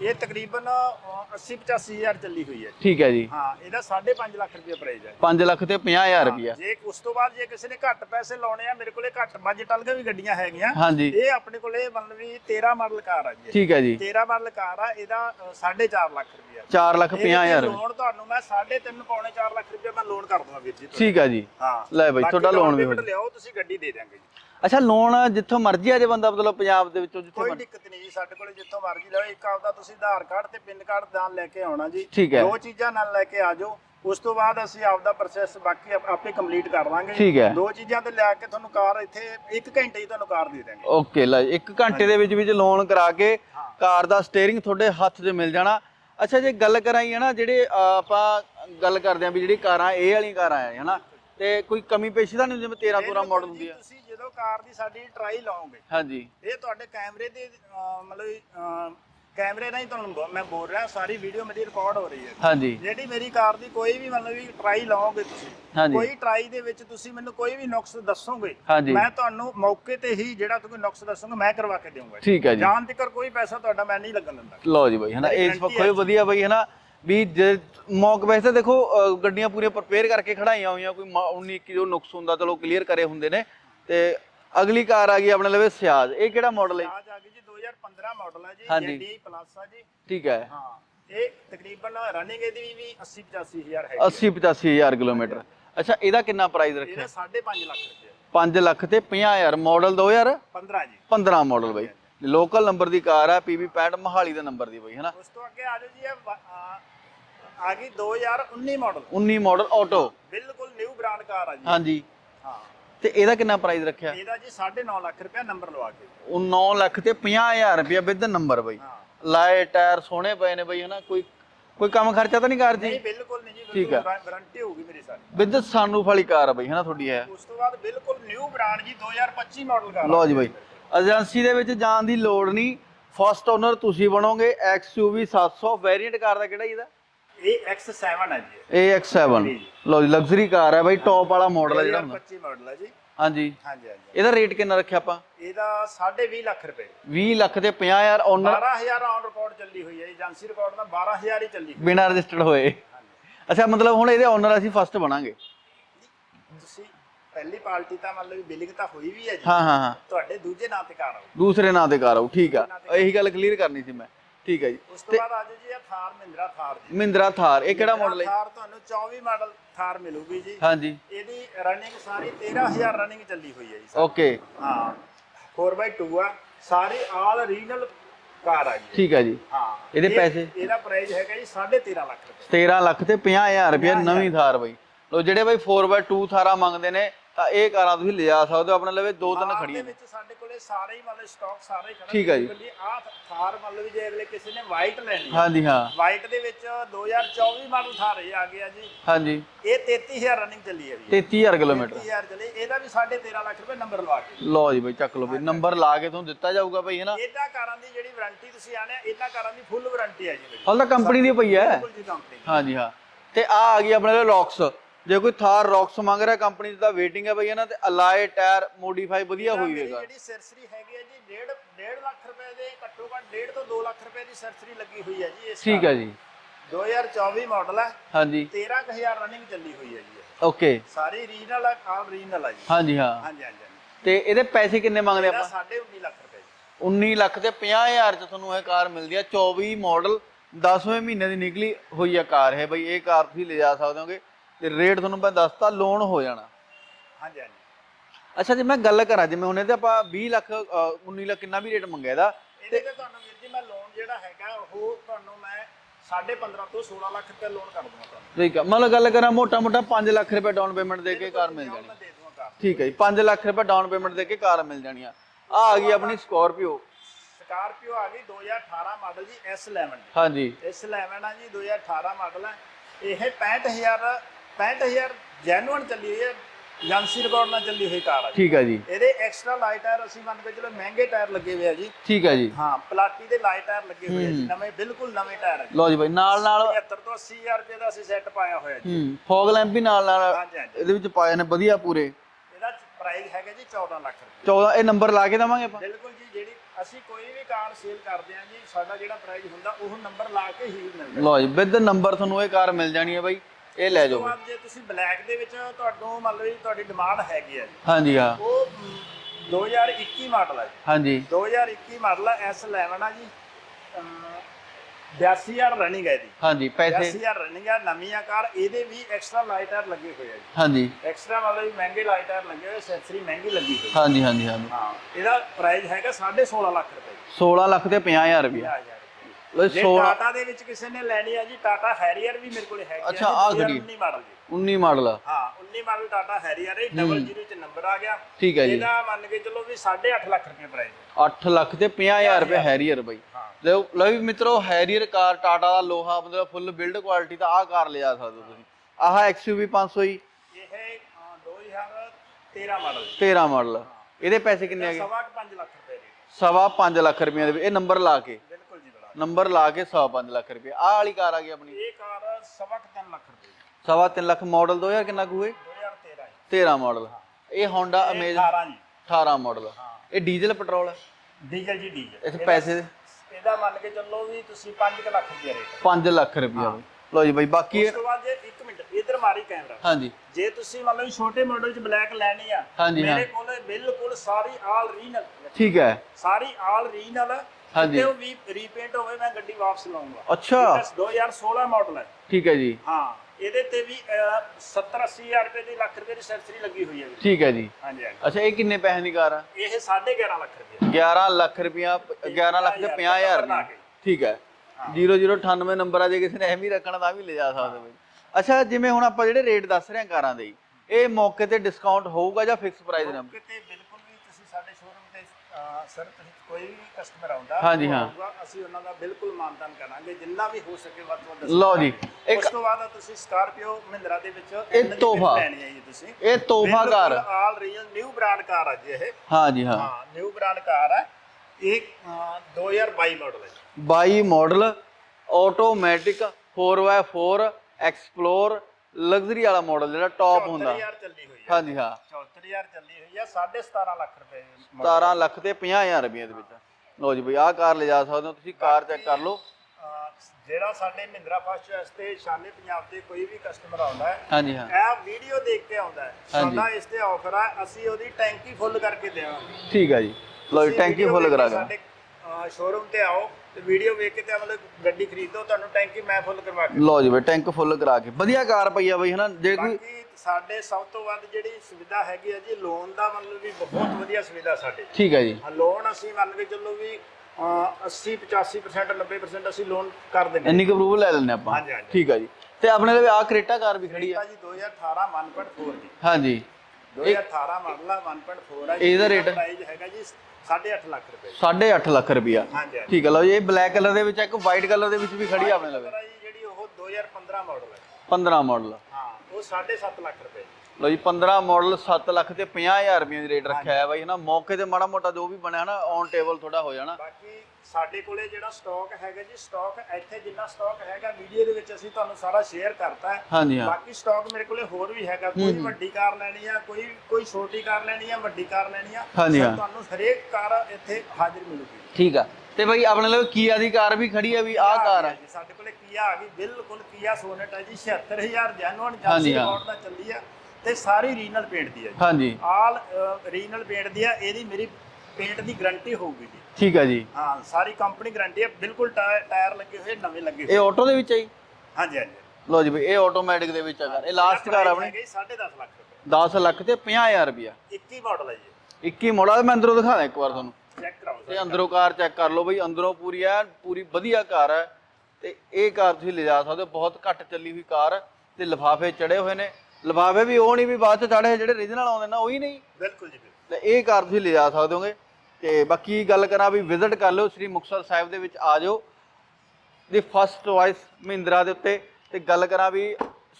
ਇਹ ਤਕਰੀਬਨ 80 85000 ਚੱਲੀ ਹੋਈ ਹੈ ਠੀਕ ਹੈ ਜੀ। ਹਾਂ ਇਹਦਾ 5.5 ਲੱਖ ਰੁਪਏ ਪ੍ਰਾਈਸ ਹੈ। 5 ਲੱਖ ਤੇ 50000 ਰੁਪਿਆ ਜੇ ਉਸ ਤੋਂ ਬਾਅਦ ਜੇ ਕਿਸੇ ਨੇ ਘੱਟ ਪੈਸੇ ਲਾਉਣੇ ਆ ਮੇਰੇ ਕੋਲੇ ਘੱਟ ਬਜਟ ਵਾਲੀਆਂ ਵੀ ਗੱਡੀਆਂ ਹੈਗੀਆਂ। ਹਾਂਜੀ। ਇਹ ਆਪਣੇ ਕੋਲੇ ਮਤਲਬ ਵੀ 13 ਮਾਡਲ ਕਾਰ ਆ ਜੀ। ਠੀਕ ਹੈ ਜੀ। 13 ਮਾਡਲ ਕਾਰ ਆ ਇਹਦਾ 4.5 ਲੱਖ ਰੁਪਏ 4 ਲੱਖ 50000 ਲੋਨ ਤੁਹਾਨੂੰ ਮੈਂ 3.5 ਪੌਣੇ 4 ਲੱਖ ਰੁਪਏ ਮੈਂ ਲੋਨ ਕਰ ਦੂੰਗਾ ਵੀਰ ਜੀ। ਠੀਕ ਹੈ ਜੀ। ਹਾਂ। ਲੈ ਬਈ, ਤੁਹਾਡਾ loan ਵੀ ਹੋ payment ਲਿਆਓ ਤੁਸੀਂ ਗੱਡੀ ਦੇ ਦਿਆਂਗੇ ਜੀ। ਅੱਛਾ ਲੋਨ ਜਿੱਥੋਂ ਮਰਜ਼ੀ ਆ ਜੇ ਬੰਦਾ ਮਤਲਬ ਪੰਜਾਬ ਦੇ ਵਿੱਚੋਂ ਜਿੱਥੇ ਕੋਈ ਮਰਜ਼ੀ ਦਿੱਕਤ ਨਹੀਂ ਜੀ ਸਾਡੇ ਕੋਲੇ ਜਿੱਥੋਂ ਮਰਜ਼ੀ ਲਓ ਇੱਕ ਆਪਦਾ ਤੁਸੀਂ ਆਧਾਰ ਕਾਰਡ ਤੇ ਪਿਨ ਕਾਰਡ ਨਾਲ ਲੈ ਕੇ ਆਉਣਾ ਜੀ ਠੀਕ ਹੈ। ਦੋ ਚੀਜ਼ਾਂ ਨਾਲ ਲੈ ਕੇ ਆ ਜਾਓ ਉਸ ਤੋਂ ਬਾਅਦ ਅਸੀਂ ਆਪਦਾ ਪ੍ਰੋਸੈਸ ਬਾਕੀ ਆਪ- ਆਪੇ ਕੰਪਲੀਟ ਕਰ ਲਾਂਗੇ ਠੀਕ ਹੈ। ਦੋ ਚੀਜ਼ਾਂ ਤੇ ਲਿਆ ਕੇ ਤੁਹਾਨੂੰ ਕਾਰ ਇੱਥੇ 1 ਘੰਟੇ ਹੀ ਤੁਹਾਨੂੰ ਕਾਰ ਦੇ ਦਾਂਗੇ ਓਕੇ ਲੈ ਇੱਕ ਘੰਟੇ ਦੇ ਵਿੱਚ ਵਿੱਚ ਲੋਨ ਕਰਾ ਕੇ ਹਾਂ। ਕਾਰ ਦਾ ਸਟੀਅਰਿੰਗ ਤੁਹਾਡੇ ਹੱਥ 'ਚ ਮਿਲ ਜਾਣਾ ਅੱਛਾ ਜੇ ਗੱਲ ਕਰਾਈ ਹੈ ਨਾ ਜਿਹੜੇ ਆਪਾਂ ਗੱਲ ਕਰਦੇ ਆਂ ਵੀ ਜਿਹੜੀ ਕਾਰਾਂ ਇਹ ਵਾਲੀਆਂ ਕਾਰਾਂ ਆ ਹਨਾ ਤੇ ਕੋਈ ਕਮੀ ਪੇਸ਼ੀ ਤਾਂ ਨਹੀਂ ਜਿਵੇਂ 13 13 ਮਾਡਲ ਹੁੰਦੀ ਆ? ਤੁਸੀਂ ਜਦੋਂ ਕਾਰ ਦੀ ਸਾਡੀ ਟਰਾਈ ਲਾਓਗੇ ਹਾਂਜੀ। ਇਹ ਤੁਹਾਡੇ ਕੈਮਰੇ ਦੇ ਅਹ, ਮਤਲਬ ਅਹ, ਕੈਮਰੇ ਨਾਲ ਹੀ ਤੁਹਾਨੂੰ ਬ- ਮੈਂ ਬੋਲ ਰਿਹਾ ਸਾਰੀ ਵੀਡੀਓ ਮੇਰੀ ਰਿਕਾਰਡ ਹੋ ਰਹੀ ਹੈ। ਹਾਂਜੀ। ਜਿਹੜੀ ਮੇਰੀ ਕਾਰ ਦੀ ਕੋਈ ਵੀ ਮਤਲਬ ਵੀ ਟਰਾਈ ਲਾਓਗੇ ਤੁਸੀਂ ਹਾਂਜੀ। ਕੋਈ ਟਰਾਈ ਦੇ ਵਿੱਚ ਤੁਸੀਂ ਮੈਨੂੰ ਕੋਈ ਵੀ ਨੁਕਸ ਦੱਸੋਗੇ ਹਾਂਜੀ। ਮੈਂ ਤੁਹਾਨੂੰ ਮੌਕੇ ਤੇ ਹੀ ਜਿਹੜਾ ਤੁਸੀਂ ਨੁਕਸ ਦੱਸੋਗੇ ਮੈਂ ਕਰਵਾ ਕੇ ਦੇਵਾਂਗਾ ਠੀਕ ਹੈ ਜੀ। ਜਾਨ ਤੱਕ ਕੋਈ ਪੈਸਾ ਤੁਹਾਡਾ ਮੈਂ ਨਹੀਂ ਲੱਗਣ ਦਿੰਦਾ। ਲਓ ਜੀ ਬਾਈ ਹਨਾ ਇਸ ਪੱਖੋਂ ਵੀ ਵਧੀਆ ਬਾਈ ਹਨਾ ਵੀ ਜੇ ਮੌਕ ਵੈਸੇ ਦੇਖੋ ਅ, ਗੱਡੀਆਂ ਪੂਰੀਆਂ ਪ੍ਰਪੇਅਰ ਕਰਕੇ ਖੜਾਈਆਂ ਹੋਈਆਂ ਕੋਈ 19 21 ਜੋ ਨੁਕਸ ਹੁੰਦਾ ਚਲੋ ਕਲੀਅਰ ਕਰੇ ਹੁੰਦੇ ਨੇ। ਤੇ ਅਗਲੀ ਕਾਰ ਆ ਗਈ ਆਪਣੇ ਲਵੇ ਸਿਆਜ਼। ਇਹ ਕਿਹੜਾ ਮਾਡਲ ਹੈ? ਆਜ ਆ ਗਈ ਜੀ 2015 ਮਾਡਲ ਹੈ ਜੀ ਹਾਂਜੀ। ਪਲੱਸ ਆ ਜੀ। ਠੀਕ ਹੈ। ਹਾਂ ਇਹ ਤਕਰੀਬਨ ਰਨਿੰਗ ਇਹਦੀ ਵੀ 80 85000 ਹੈ। 80 85000 ਕਿਲੋਮੀਟਰ। ਅੱਛਾ ਇਹਦਾ ਕਿੰਨਾ ਪ੍ਰਾਈਸ ਰੱਖਿਆ? ਇਹਦਾ 5.5 ਲੱਖ ਰੁਪਏ। 5 ਲੱਖ ਤੇ 50000 ਮਾਡਲ 2015 15 ਜੀ। ਮਾਡਲ ਬਾਈ। ਲੋਕਲ ਨੰਬਰ ਦੀ ਕਾਰ ਆ PB 65 ਮਹਾਲੀ ਦਾ ਨੰਬਰ ਦੀ ਬਾਈ ਹਨਾ? ਉਸ ਤੋਂ ਅੱਗੇ ਆ ਜਾਓ ਜੀ ਇਹ ਵ- ਆ ਆ ਗਈ 2019 ਮਾਡਲ 19 ਮਾਡਲ ਆਟੋ ਬਿਲਕੁਲ ਨਿਊ ਬ੍ਰਾਂਡ ਕਾਰ ਆ ਜੀ। ਹਾਂਜੀ। ਹਾਂ। ਤੇ ਇਹਦਾ ਕਿੰਨਾ ਪ੍ਰਾਈਸ ਰੱਖਿਆ? ਇਹਦਾ ਜੀ 9.5 ਲੱਖ ਰੁਪਏ ਨੰਬਰ ਲਵਾ ਕੇ। ਉਹ 9 ਲੱਖ ਤੇ 50000 ਰੁਪਇਆ ਵਿਦ ਨੰਬਰ ਬਾਈ। ਹਾਂ। ਲਾਏ ਟਾਇਰ ਸੋਹਣੇ ਪਏ ਨੇ ਬਾਈ ਹਨਾ? ਕੋਈ ਕੋਈ ਕੰਮ ਖਰਚਾ ਤਾਂ ਨਹੀਂ ਕਰ ਜੀ? ਨਹੀਂ ਬਿਲਕੁਲ ਨਹੀਂ ਜੀ ਠੀਕ ਆ। ਬਿਲਕੁਲ ਵਾਰੰਟੀ ਹੋਊਗੀ ਮੇਰੀ ਸਾਰੀ। ਵਿਦ ਸਾਨੂਫ ਵਾਲੀ ਕਾਰ ਆ ਬਾਈ ਹਨਾ ਤੁਹਾਡੀ ਹੈ ਉਸ ਤੋਂ ਬਾਅਦ ਬਿਲਕੁਲ ਨਿਊ ਬ੍ਰਾਂਡ ਜੀ 2025 ਮਾਡਲ ਕਾਰ। ਲਓ ਜੀ ਬਾਈ। ਏਜੰਸੀ ਦੇ ਵਿੱਚ ਜਾਣ ਦੀ ਲੋੜ ਨਹੀਂ। ਫਸਟ ਓਨਰ ਤੁਸੀਂ ਬਣੋਗੇ XUV 700 ਵੇਰੀਐਂਟ ਕਾਰ ਦਾ ਕਿਹੜਾ ਇਹਦਾ? ਇਹ X7 ਹੈ ਜੀ। AX7 ਲਓ ਜੀ ਲਗਜ਼ਰੀ ਕਾਰ ਹੈ ਬਾਈ ਟੌਪ ਵਾਲਾ ਮਾਡਲ ਹੈ ਜਿਹੜਾ ਹੁੰਦਾ 2025 ਮਾਡਲ ਹੈ ਜੀ। ਹਾਂਜੀ। ਹਾਂਜੀ ਇਹਦਾ ਰੇਟ ਕਿੰਨਾ ਰੱਖਿਆ ਆਪਾਂ? ਇਹਦਾ 20.5 ਲੱਖ ਰੁਪਏ। 20 ਲੱਖ ਤੇ 50000 ਓਨਰ 12000 ਔਨ ਰਿਕਾਰਡ ਚੱਲੀ ਹੋਈ ਹੈ ਏਜੰਸੀ ਰਿਕਾਰਡ ਦਾ 12000 ਹੀ ਚੱਲੀ ਬਿਨਾ ਰਜਿਸਟਰਡ ਹੋਏ। ਅੱਛਾ ਮਤਲਬ ਹੁਣ ਇਹਦੇ ਓਨਰ ਅਸੀਂ ਫਸਟ ਬਣਾਂਗੇ। ਤੁਸੀਂ ਪਹਿਲੀ ਪਾਰਟੀ ਤਾਂ ਮਤਲਬ ਬਿਲਿੰਗ ਤਾਂ ਹੋਈ ਵੀ ਹੈ ਜੀ। ਹਾਂ ਹਾਂ ਹਾਂ। ਤੁਹਾਡੇ ਦੂਜੇ ਨਾਂ ਤੇ ਕਾਰ ਆਊ ਦੂਸਰੇ ਨਾਂ ਤੇ ਕਾਰ ਆਊ ਠੀਕ ਆ। ਇਹੀ ਗੱਲ ਕਲੀਅਰ ਕਰਨੀ ਸੀ ਮੈਂ। ਠੀਕ ਹੈ ਜੀ। ਉਸ ਤੋਂ ਬਾਅਦ ਆ ਜਾਓ ਜੀ ਇਹ ਥਾਰ ਮਹਿੰਦਰਾ ਥਾਰ ਜੀ। ਮਹਿੰਦਰਾ ਥਾਰ ਇਹ ਕਿਹੜਾ ਮਾਡਲ ਹੈ ਥਾਰ ਤੁਹਾਨੂੰ 24 ਮਾਡਲ ਥਾਰ ਮਿਲੂਗੀ ਜੀ। ਹਾਂਜੀ ਇਹਦੀ ਰਨਿੰਗ ਸਾਰੀ 13000 ਰਨਿੰਗ ਚੱਲੀ ਹੋਈ ਹੈ ਜੀ ਓਕੇ ਹਾਂ। 4x2 ਆ। ਸਾਰੀ ਆਲ ਰੀਜਨਲ ਕਾਰ ਆ ਜੀ। ਠੀਕ ਹੈ ਜੀ। ਹਾਂ। ਇਹਦੇ ਇਹ- ਪੈਸੇ? ਇਹਦਾ ਪ੍ਰਾਈਸ ਹੈਗਾ ਜੀ 13.5 ਲੱਖ ਰੁਪਏ। 13 ਲੱਖ ਤੇ 50000 ਰੁਪਏ ਨਵੀਂ ਥਾਰ ਬਈ। ਲੋ ਜਿਹੜੇ ਬਈ 4x2 ਥਾਰਾਂ ਮੰਗਦੇ ਨੇ ਤਾਂ ਇਹ ਕਾਰਾਂ ਤੁਸੀਂ ਲਿਜਾ ਸਕਦੇ ਹੋ ਆਪਣੇ ਲਵੇ ਦੋ ਤਿੰਨ ਖੜੀਆਂ ਨੇ ਵਿੱਚ ਸਾਡੇ ਕੋਲੇ ਸਾਰੇ ਹੀ ਮਤਲਬ ਸਟਾਕ ਸਾਰੇ ਖੜਾ ਠੀਕ ਆ ਜੀ। ਆ ਥਾਰ ਮਤਲਬ ਵੀ ਜੇ ਅਗਲੇ ਕਿਸੇ ਨੇ ਵਾਈਟ ਲੈਣੀ ਹੈ ਹਾਂਜੀ ਹਾਂ। ਵਾਈਟ ਦੇ ਵਿੱਚ 2024 ਮਾਡਲ ਥਾਰ ਇਹ ਆ ਗਿਆ ਜੀ। ਹਾਂਜੀ। ਇਹ 33000 ਰਨਿੰਗ ਚੱਲੀ ਹੈ ਜੀ। 33000 ਕਿਲੋਮੀਟਰ। 33000 ਚੱਲੀ। ਇਹਦਾ ਵੀ 13.5 ਲੱਖ ਰੁਪਏ ਨੰਬਰ ਲਵਾ ਕੇ। ਲਓ ਜੀ ਬਈ ਚੱਕ ਲਓ ਬਈ। ਨੰਬਰ ਲਾ ਕੇ ਤੁਹਾਨੂੰ ਦਿੱਤਾ ਜਾਊਗਾ ਬਈ ਹਨਾ? ਇਹਨਾਂ ਕਾਰਾਂ ਦੀ ਜਿਹੜੀ ਵਾਰੰਟੀ ਤੁਸੀਂ ਆਣਿਆ ਇਹਨਾਂ ਕਾਰਾਂ ਦੀ ਫੁੱਲ ਵਾਰੰਟੀ ਹੈ ਜੀ। ਮੇਰੀ ਹਾਲ ਤਾਂ ਕੰਪਨੀ ਦੀ ਪਈ ਹੈ। ਬਿਲਕੁਲ ਜੀ ਕੰਪਨੀ ਹਾਂਜੀ ਹਾਂ। ਤੇ ਆ ਆ ਗਈ ਆਪਣੇ ਲਈ ਜੇ ਕੋਈ ਥਾਰ ਰੌਕਸ ਮੰਗ ਰਿਹਾ ਕੰਪਨੀ ਦਾ ਵੇਟਿੰਗ ਹੈ ਬਈ ਇਹਨਾਂ ਤੇ ਅਲਾਏ ਟਾਇਰ ਮੋਡੀਫਾਈ ਵਧੀਆ ਹੋਈ ਹੋਏਗਾ ਜਿਹੜੀ ਸਰਸਰੀ ਹੈਗੀ ਹੈ ਜੀ 1.5 1.5 ਲੱਖ ਰੁਪਏ ਦੇ ਘੱਟੋ ਘੱਟ 1.5 ਤੋਂ 2 ਲੱਖ ਰੁਪਏ ਦੀ ਸਰਸਰੀ ਲੱਗੀ ਹੋਈ ਹੈ ਜੀ ਇਸ ਠੀਕ ਹੈ ਜੀ। 2024 ਮਾਡਲ ਹੈ। ਹਾਂਜੀ। 13000 ਰਨਿੰਗ ਚੱਲੀ ਹੋਈ ਹੈ ਜੀ। ਓਕੇ ਸਾਰੀ ਰੀਜਨਲ ਹੈ ਆਲ ਰੀਜਨਲ ਹੈ ਜੀ। ਹਾਂਜੀ ਹਾਂ। ਹਾਂਜੀ ਹਾਂਜੀ ਤੇ ਇਹਦੇ ਪੈਸੇ ਕਿੰਨੇ ਮੰਗਦੇ ਆਪਾਂ? 19.5 ਲੱਖ ਰੁਪਏ ਜੀ। 19 ਲੱਖ ਤੇ 50000 ਚ ਤੁਹਾਨੂੰ ਇਹ ਕਾਰ ਮਿਲਦੀ ਆ 24 ਮਾਡਲ 10ਵੇਂ ਮਹੀਨੇ ਦੀ ਨਿਕਲੀ ਹੋਈ ਆ ਕਾਰ। ਹੈ ਬਈ ਇਹ ਕਾਰ ਤੁਸੀਂ ਲਿਜਾ ਸਕਦੇ ਹੋਗੇ। ਤੇ ਰੇਟ ਤੁਹਾਨੂੰ ਮੈਂ ਦੱਸਤਾ ਲੋਨ ਹੋ ਜਾਣਾ। ਹਾਂਜੀ ਹਾਂਜੀ। ਅੱਛਾ ਜੇ ਮੈਂ ਗੱਲ ਕਰਾਂ ਜਿਵੇਂ ਹੁਣ ਇਹਦੇ ਆਪਾਂ 20 ਲੱਖ ਅ, 19 ਲੱਖ ਕਿੰਨਾ ਵੀ ਰੇਟ ਮੰਗਿਆ ਇਹਦਾ ਇਹਦੇ ਤੇ ਤੁਹਾਨੂੰ ਵੀਰ ਜੀ ਮੈਂ ਲੋਨ ਜਿਹੜਾ ਹੈਗਾ ਉਹ ਤੁਹਾਨੂੰ ਮੈਂ 15.5 ਤੋਂ 16 ਲੱਖ ਰੁਪਏ ਲੋਨ ਕਰ ਦੂੰਗਾ ਤੁਹਾਨੂੰ। ਠੀਕ ਆ ਮਤਲਬ ਗੱਲ ਕਰਾਂ ਮੋਟਾ ਮੋਟਾ 5 ਲੱਖ ਰੁਪਏ ਡਾਊਨ ਪੇਮੈਂਟ ਦੇ ਕੇ ਕਾਰ ਮਿਲ ਜਾਣੀ। ਮੈਂ ਦੇ ਦੂੰਗਾ ਕਾਰ। ਠੀਕ ਹੈ ਜੀ 5 ਲੱਖ ਰੁਪਏ ਡਾਊਨ ਪੇਮੈਂਟ ਦੇ ਕੇ ਕਾਰ ਮਿਲ ਜਾਣੀ ਆ। ਆ ਆ ਗਈ ਆਪਣੀ ਸਕੋਰਪੀਓ ਸਕਾਰਪੀਓ ਆ ਗਈ 2018 ਮਾਡਲ ਜੀ S11 ਜੀ ਹਾਂਜੀ। S11 ਆ ਜੀ 2018 ਮਾਡਲ ਹੈ ਇਹ 65000 65000 ਜੈਨੂਅਨ ਚੱਲੀ ਹੋਈ ਹੈ ਏਜੰਸੀ ਰਿਕਾਰਡ ਨਾਲ ਚੱਲੀ ਹੋਈ ਕਾਰ ਹੈ ਜੀ। ਠੀਕ ਹੈ ਜੀ। ਇਹਦੇ ਐਕਸਟਰਾ ਲਾਈਟ ਟਾਇਰ ਅਸੀਂ ਮੰਨ ਕੇ ਚਲੋ ਮਹਿੰਗੇ ਟਾਇਰ ਲੱਗੇ ਹੋਏ ਆ ਜੀ। ਠੀਕ ਹੈ ਜੀ। ਹਾਂ ਪਲਾਟੀ ਦੇ ਲਾਈਟ ਟਾਇਰ ਲੱਗੇ ਹੋਏ ਆ ਜੀ ਨਵੇਂ ਬਿਲਕੁਲ ਨਵੇਂ ਟਾਇਰ ਹੈ ਜੀ। ਲਓ ਜੀ ਬਾਈ ਨਾਲ ਨਾਲ 75 ਤੋਂ 80000 ਰੁਪਏ ਦਾ ਅਸੀਂ ਸੈੱਟ ਪਾਇਆ ਹੋਇਆ ਜੀ। ਹੂੰ ਫੌਗ ਲੈਂਪ ਵੀ ਨਾਲ ਨਾਲ ਹਾਂਜੀ ਹਾਂਜੀ। ਇਹਦੇ ਵਿੱਚ ਪਾਏ ਨੇ ਵਧੀਆ ਪੂਰੇ। ਇਹਦਾ ਪ੍ਰਾਈਸ ਹੈਗਾ ਜੀ 14 ਲੱਖ ਰੁਪਏ। 14 ਇਹ ਨੰਬਰ ਲਾ ਕੇ ਦਵਾਂਗੇ ਆਪਾਂ? ਬਿਲਕੁਲ ਜੀ ਜਿਹੜੀ ਅਸੀਂ ਕੋਈ ਵੀ ਕਾਰ ਸੇਲ ਕਰਦੇ ਆ ਜੀ ਸਾਡਾ ਜਿਹੜਾ ਪ੍ਰਾਈਸ ਹੁੰਦਾ ਉਹ ਨੰਬਰ ਲਾ ਕੇ ਹੀ ਮਿਲਦਾ। ਲਓ ਜੀ ਵਿਦ ਨੰਬਰ ਤੁਹਾਨੂੰ ਇਹ ਕਾਰ ਮਿਲ ਜਾਣੀ ਹੈ ਬਾਈ। ਇਹ ਲੈ ਜਾਓ। ਜੇ ਤੁਸੀਂ ਬਲੈਕ ਦੇ ਵਿੱਚ ਤੁਹਾਨੂੰ ਮੰਨ ਲਓ ਜੀ ਤੁਹਾਡੀ ਡਿਮਾਂਡ ਹੈਗੀ ਹੈ। ਹਾਂਜੀ ਹਾਂ। ਉਹ ਮ, 2021 ਮਾਡਲ ਹੈ ਹਾਂਜੀ। 2021 ਮਾਡਲ ਹੈ S11 ਆ ਜੀ। ਅਮ, 82000 ਰਨਿੰਗ ਹੈ ਇਹਦੀ। ਹਾਂਜੀ ਪੈਸੇ। 80000 ਰਨਿੰਗ ਆ ਨਵੀਂ ਆ ਕਾਰ ਇਹਦੇ ਵੀ ਐਕਸਟਰਾ ਲਾਈਟਰ ਲੱਗੇ ਹੋਏ ਆ ਜੀ। ਹਾਂਜੀ। ਐਕਸਟਰਾ ਮਤਲਬ ਵੀ ਮਹਿੰਗੇ ਲਾਈਟਰ ਲੱਗੇ ਹੋਏ ਸੈਂਸਰੀ ਮਹਿੰਗੀ ਲੱਗੀ ਹੋਈ ਹਾਂਜੀ ਹਾਂਜੀ ਹਾਂਜੀ। ਹਾਂ ਇਹਦਾ ਪ੍ਰਾਈਸ ਹੈਗਾ 16.5 ਲੱਖ ਰੁਪਏ। 16 ਲੱਖ ਤੇ 50000 ਰੁਪਏ 50000 ਰੁਪਏ ਲਓ ਜੇ 16 ਟਾਟਾ ਦੇ ਵਿੱਚ ਕਿਸੇ ਨੇ ਲੈਣੀ ਆ ਜੀ ਟਾਟਾ ਹੈਰੀਅਰ ਵੀ ਮੇਰੇ ਕੋਲੇ ਹੈਗੀ ਅੱਛਾ, ਆਹ ਜੀ, ਖੜੀ। 19 ਮਾਡਲ ਜੀ। 19 ਮਾਡਲ ਹਾਂ 19 ਮਾਡਲ ਟਾਟਾ ਹੈਰੀਅਰ ਹੈ ਡਬਲ ਜ਼ੀਰੋ ਚ ਨੰਬਰ ਆ ਗਿਆ। ਠੀਕ ਹੈ ਜੀ। ਇਹਦਾ ਮੰਨ ਕੇ ਚੱਲੋ ਵੀ 8.5 ਲੱਖ ਰੁਪਏ ਪ੍ਰਾਈਸ 8 ਲੱਖ ਤੇ 50000 ਰੁਪਏ ਹੈਰੀਅਰ ਬਾਈ। ਹਾਂ। ਲਓ ਲਓ ਵੀ ਮਿੱਤਰੋ ਹੈਰੀਅਰ ਕਾਰ ਟਾਟਾ ਦਾ ਲੋਹਾ ਮਤਲਬ ਫੁੱਲ ਬਿਲਡ ਕੁਆਲਿਟੀ ਦਾ ਆਹ ਕਾਰ ਲਿਜਾ ਸਕਦੇ ਹੋ ਤੁਸੀਂ। ਆਹ XUV 500 ਹੀ ਇਹ ਅ, 2013 ਮਾਡਲ ਜੀ। 13 ਮਾਡਲ। ਇਹਦੇ ਪੈਸੇ ਕਿੰਨੇ ਆ ਗਏ ਸਵਾ ਕੁ 5 ਲੱਖ ਰੁਪਏ ਰੇਟ ਸਵਾ 5 ਲੱਖ ਰੁਪਏ ਦੇ ਇਹ ਨੰਬਰ ਲਾ ਕੇ। ਨੰਬਰ ਲਾ ਕੇ ਸਵਾ 5 ਲੱਖ ਰੁਪਏ। ਆਹ ਵਾਲੀ ਕਾਰ ਆ ਗਈ ਆਪਣੀ। ਇਹ ਕਾਰ ਸਵਾ ਕੁ 3 ਲੱਖ ਰੁਪਏ ਦੀ, ਸਵਾ 3 ਲੱਖ ਮਾਡਲ 2000 ਕਿੰਨਾ ਕੁ ਹੋਏ? 2013 ਹੈ 13 ਮਾਡਲ ਇਹ Honda ਇਹ Amaze 18 ਜੀ। 18 ਮਾਡਲ ਇਹ ਡੀਜ਼ਲ ਪੈਟਰੋਲ ਹੈ ਡੀਜ਼ਲ ਜੀ ਡੀਜ਼ਲ ਇਸ ਪੈਸੇ ਇਹਦਾ ਮੰਨ ਕੇ ਚੱਲੋ ਵੀ ਤੁਸੀਂ 5 ਲੱਖ ਰੁਪਏ ਰੇਟ। 5 ਲੱਖ ਰੁਪਏ ਲਓ ਜੀ ਬਾਈ ਬਾਕੀ ਉਸ ਤੋਂ ਬਾਅਦ ਜੇ 1 ਮਿੰਟ ਇਧਰ ਮਾਰੀ ਕੈਮਰਾ। ਹਾਂਜੀ। ਜੇ ਤੁਸੀਂ ਮੰਨ ਲਓ ਵੀ ਛੋਟੇ ਮਾਡਲ ਚ ਬਲੈਕ ਲੈਣੀ ਆ ਹਾਂਜੀ, ਹਾਂ। ਮੇਰੇ ਕੋਲ ਬਿਲਕੁਲ ਸਾਰੀ ਆਲ ਰੀਨਲ ਠੀਕ ਹੈ। ਸਾਰੀ ਆਲ ਰੀਨਲ ਹਾਂਜੀ। ਤੇ ਉਹ ਵੀ ਰੀਪੇਂਟ ਹੋਵੇ ਮੈਂ ਗੱਡੀ ਵਾਪਸ ਲਾਉਂਗਾ। ਅੱਛਾ। 2016 ਮਾਡਲ ਹੈ। ਠੀਕ ਹੈ ਜੀ। ਹਾਂ ਇਹਦੇ ਤੇ ਵੀ 70 80000 ਰੁਪਏ ਦੀ ਲੱਖ ਰੁਪਏ ਦੀ ਸੈਂਸਰੀ ਲੱਗੀ ਹੋਈ ਹੈ। ਠੀਕ ਹੈ ਜੀ। ਹਾਂਜੀ ਅੱਛਾ ਇਹ ਕਿੰਨੇ ਪੈਸੇ ਦੀ ਕਾਰ ਆ? ਇਹ 11.5 ਲੱਖ ਰੁਪਏ 11 ਲੱਖ ਰੁਪਿਆ 11 ਲੱਖ ਤੇ 50000 ਬਣਾ ਦੀ। ਕੇ। ਠੀਕ ਹੈ। 0098 ਨੰਬਰ ਆ ਜੇ ਕਿਸੇ ਨੇ ਐਵੇਂ ਹੀ ਰੱਖਣਾ ਤਾਂ ਵੀ ਲੈ ਜਾ ਸਕਦੇ ਬਈ ਅੱਛਾ ਜਿਵੇਂ ਹੁਣ ਆਪਾਂ ਜਿਹੜੇ ਰੇਟ ਦੱਸ ਰਹੇ ਹਾਂ ਕਾਰਾਂ ਦੇ ਇਹ ਮੌਕੇ ਤੇ ਡਿਸਕਾਊਂਟ ਹੋਊਗਾ ਜਾਂ ਫਿਕਸ ਪ੍ਰਾਈਸ ਨੇ ਬਿਲਕੁਲ ਵੀ ਤੁਸੀਂ ਸਾਡੇ ਸ਼ੋਰੂਮ ਤੇ ਅਹ, ਸਰ ਤੁਸੀਂ ਕੋਈ ਵੀ ਕਸਟਮਰ ਆਉਂਦਾ ਹਾਂਜੀ, ਉਹ ਹਾਂ। ਆਊਗਾ, ਅਸੀਂ ਉਹਨਾਂ ਦਾ ਬਿਲਕੁਲ ਮਾਨਦਾਨ ਕਰਾਂਗੇ ਜਿੰਨਾ ਵੀ ਹੋ ਸਕੇ ਵੱਧ ਤੋਂ ਵੱਧ ਲਓ ਜੀ ਇੱਕ ਉਸ ਤੋਂ ਬਾਅਦ ਤੁਸੀਂ ਸਕਾਰਪੀਓ ਮਹਿੰਦਰਾ ਦੇ ਵਿੱਚ ਇਹ ਤੋਹਫਾ। ਲੈਣੀ ਹੈ ਜੀ ਤੁਸੀਂ? ਇਹ ਤੋਹਫਾ car all real new brand car ਆ ਜੀ ਇਹ। ਹਾਂ ਜੀ ਹਾਂ। ਹਾਂ ਨਿਊ ਬ੍ਰਾਂਡ ਕਾਰ ਹੈ ਇਹ ਅਹ, 2022 ਮਾਡਲ ਹੈ ਜੀ। 22 model automatic 4x4 explore luxury ਵਾਲਾ ਮਾਡਲ ਜਿਹੜਾ ਟੌਪ ਹੁੰਦਾ। 74000 ਚੱਲੀ ਹੋਈ ਹੈ ਹਾਂਜੀ ਹਾਂ। 74000 ਚੱਲੀ ਹੋਈ ਹੈ 17.5 ਲੱਖ ਰੁਪਏ model। 17 ਲੱਖ ਤੇ 50000 ਰੁਪਏ ਦੇ ਵਿੱਚ ਲਓ ਜੀ ਬਈ ਆਹ ਕਾਰ ਲਿਜਾ ਸਕਦੇ ਹੋ ਤੁਸੀਂ ਕਾਰ ਚੈੱਕ ਕਰ ਲਓ। ਜਿਹੜਾ ਸਾਡੇ ਮਹਿੰਦਰਾ ਫਸਟ ਚੋਇਸ ਤੇ ਸ਼ਾਨੇ ਪੰਜਾਬ ਦੇ ਕੋਈ ਵੀ ਕਸਟਮਰ ਆਉਂਦਾ ਹੈ ਹਾਂਜੀ ਹਾਂ। ਇਹ ਵੀਡੀਓ ਦੇਖ ਕੇ ਆਉਂਦਾ ਹੈ। ਸਾਡਾ ਇਸ ਤੇ ਆਫਰ ਹੈ ਅਸੀਂ ਉਹਦੀ ਟੈਂਕੀ ਫੁੱਲ ਕਰਕੇ ਦੇਵਾਂਗੇ। ਠੀਕ ਹੈ ਜੀ। ਲਓ ਜੀ ਟੈਂਕੀ ਫੁੱਲ ਵੇਖ ਕੇ ਕਰਾ ਦਾਂ ਸਾਡੇ ਸ਼ੋਰੂਮ ਤੇ ਆਓ। ਤੇ ਵੀਡੀਓ ਵੇਖ ਕੇ ਤੇ ਮਤਲਬ ਗੱਡੀ ਖਰੀਦੋ ਤੁਹਾਨੂੰ ਟੈਂਕੀ ਮੈਂ ਫੁੱਲ ਕਰਵਾ ਕੇ ਲਓ ਜੀ ਬਈ ਟੈਂਕ ਫੁੱਲ ਕਰਾ ਕੇ। ਵਧੀਆ ਕਾਰ ਪਈ ਆ ਬਈ ਹਨਾ? ਜੇ ਕੋਈ ਬਾਕੀ ਸਾਡੇ ਸਭ ਤੋਂ ਵੱਧ ਜਿਹੜੀ ਸੁਵਿਧਾ ਹੈਗੀ ਹੈ ਜੀ ਲੋਨ ਦਾ ਮਤਲਬ ਵੀ ਬਹੁਤ ਵਧੀਆ ਸੁਵਿਧਾ ਸਾਡੇ। ਠੀਕ ਹੈ ਜੀ। ਲੋਨ ਅਸੀਂ ਮੰਨ ਕੇ ਚੱਲੋ ਵੀ ਅਹ, 80 85% 90% ਅਸੀਂ ਲੋਨ ਕਰ ਦਿੰਦੇ ਇੰਨੀ ਕੁ ਅਪਰੂਵਲ ਲੈ ਲੈਣੇ ਆਪਾਂ। ਹਾਂਜੀ, ਹਾਂਜੀ। ਠੀਕ ਹੈ ਜੀ। ਤੇ ਆਪਣੇ ਲਈ ਆ ਕਰੇਟਾ ਕਾਰ ਵੀ ਖੜੀ ਆ। ਹਾਂ ਜੀ 2018 1.4 ਜੀ ਹਾਂਜੀ। 2018 ਮਾਡਲ ਆ 1.4 ਹੈ ਇਹਦਾ rate? ਪ੍ਰਾਈਸ ਹੈਗਾ ਜੀ 8.5 ਲੱਖ ਰੁਪਏ 8.5 ਲੱਖ ਰੁਪਿਆ ਹਾਂਜੀ ਹਾਂਜੀ। ਠੀਕ ਹੈ ਲਓ ਜੀ ਇਹ ਬਲੈਕ ਕਲਰ ਦੇ ਵਿੱਚ ਆ, ਇੱਕ ਵਾਈਟ ਕਲਰ ਦੇ ਵਿੱਚ ਵੀ ਖੜੀ ਆ ਆਪਣੇ ਲਵੇ। ਜੀ ਜਿਹੜੀ ਉਹ 2015 ਮਾਡਲ ਹੈ 15 ਮਾਡਲ ਹਾਂ ਉਹ 7.5 ਲੱਖ ਰੁਪਏ ਲਓ ਜੀ 15 ਮਾਡਲ 7 ਲੱਖ ਤੇ 50000 ਰੁਪਏ ਦੀ ਰੇਟ ਰੱਖਿਆ ਹੈ ਬਾਈ ਹਨਾ? ਮੌਕੇ ਤੇ ਮਾੜਾ ਮੋਟਾ ਜੋ ਵੀ ਬਣਿਆ ਹਨਾ ਔਨ ਟੇਬਲ ਥੋੜਾ ਹੋ ਜਾਣਾ। ਬਾਕੀ ਸਾਡੇ ਕੋਲੇ ਜਿਹੜਾ ਸਟਾਕ ਹੈਗਾ ਜੀ ਸਟਾਕ ਇੱਥੇ ਜਿੰਨਾ ਸਟਾਕ ਹੈਗਾ ਵੀਡੀਓ ਦੇ ਵਿੱਚ ਅਸੀਂ ਤੁਹਾਨੂੰ ਸਾਰਾ ਸ਼ੇਅਰ ਕਰਤਾ ਹੈ। ਬਾਕੀ ਸਟਾਕ ਮੇਰੇ ਕੋਲੇ ਹੋਰ ਵੀ ਹੈਗਾ ਕੋਈ ਵੱਡੀ ਕਾਰ ਲੈਣੀ ਆ ਕੋਈ ਕੋਈ ਛੋਟੀ ਕਾਰ ਲੈਣੀ ਆ ਵੱਡੀ ਕਾਰ ਲੈਣੀ ਆ। ਤੁਹਾਨੂੰ ਹਰੇਕ ਕਾਰ ਇੱਥੇ ਹਾਜ਼ਰ ਮਿਲੂਗੀ। ਠੀਕ ਆ। ਤੇ ਬਾਈ ਆਪਣੇ ਲਈ ਕੀਆ ਦੀ ਕਾਰ ਵੀ ਖੜੀ ਆ ਵੀ ਆਹ ਕਾਰ ਆ। ਸਾਡੇ ਕੋਲੇ ਕੀਆ ਆ ਗਈ ਬਿਲਕੁਲ ਕੀਆ ਸੋਨੇਟ ਹੈ ਜੀ 76000 ਜੈਨੂਅਨ ਹਾਂਜੀ, ਜਾਂਸੀ ਹਾਂ। ਰਿਕਾਰਡ ਦਾ ਚੱਲੀ ਆ ਤੇ ਸਾਰੀ ਰੀਨਲ ਪੇਂਟ ਦੀ ਹੈ ਜੀ। ਹਾਂਜੀ। ਆਲ ਰੀਨਲ ਪੇਂਟ ਦੀ ਆ ਇਹਦੀ ਮੇਰੀ ਪੇਂਟ ਦੀ ਗਾਰੰਟੀ ਹੋਊਗੀ ਜੀ। ਠੀਕ ਆ ਜੀ। ਹਾਂ ਸਾਰੀ ਕੰਪਨੀ ਗਾਰੰਟੀ ਹੈ ਬਿਲਕੁਲ ਟਾਇਰ ਟਾਇਰ ਲੱਗੇ ਹੋਏ ਨਵੇਂ ਲੱਗੇ ਹੋਏ। ਇਹ ਆਟੋ ਦੇ ਵਿੱਚ ਆ ਜੀ? ਹਾਂਜੀ ਹਾਂਜੀ। ਲਓ ਜੀ ਬਈ ਇਹ ਆਟੋਮੈਟਿਕ ਦੇ ਵਿੱਚ ਕਾਰ ਇਹ ਲਾਸਟ ਕਾਰ ਆਪਣੀ 10.5 ਲੱਖ ਰੁਪਏ। 10 ਲੱਖ ਤੇ 50000 ਰੁਪਿਆ 21 ਮਾਡਲ ਹੈ ਜੀ 21 ਮਾਡਲ ਮੈਂ ਅੰਦਰੋਂ ਦਿਖਾ ਦਾਂ ਇੱਕ ਵਾਰ ਤੁਹਾਨੂੰ। ਚੈੱਕ ਕਰਾਓ ਤੇ ਅੰਦਰੋਂ ਕਾਰ ਚੈੱਕ ਕਰ ਲਓ ਬਈ ਅੰਦਰੋਂ ਪੂਰੀ ਐ ਪੂਰੀ ਵਧੀਆ ਕਾਰ ਹੈ ਤੇ ਇਹ ਕਾਰ ਤੁਸੀਂ ਲਿਜਾ ਸਕਦੇ ਹੋ ਬਹੁਤ ਘੱਟ ਚੱਲੀ ਹੋਈ ਕਾਰ। ਹੈ ਤੇ ਲਿਫਾਫੇ ਚੜੇ ਹੋਏ ਨੇ। ਲਿਫਾਫੇ ਵੀ ਉਹ ਨਹੀਂ ਵੀ ਬਾਅਦ ਚ ਚੜੇ ਜਿਹੜੇ ਰੀਜਨਲ ਆਉਂਦੇ ਨੇ ਉਹੀ ਨਹੀਂ। ਬਿਲਕੁਲ ਜੀ ਬਿਲਕੁਲ। ਤੇ ਇਹ ਕਾਰ ਤੁਸੀਂ ਲਿਜਾ ਸਕਦੇ ਹੋਗੇ। ਤੇ ਬਾਕੀ ਗੱਲ ਕਰਾਂ ਵੀ ਵਿਜ਼ਿਟ ਕਰ ਲਿਓ ਸ੍ਰੀ ਮੁਕਤਸਰ ਸਾਹਿਬ ਦੇ ਵਿੱਚ ਆ ਜਾਓ। ਦੀ ਫਸਟ ਚੋਇਸ ਮਹਿੰਦਰਾ ਦੇ ਉੱਤੇ ਤੇ ਗੱਲ ਕਰਾਂ ਵੀ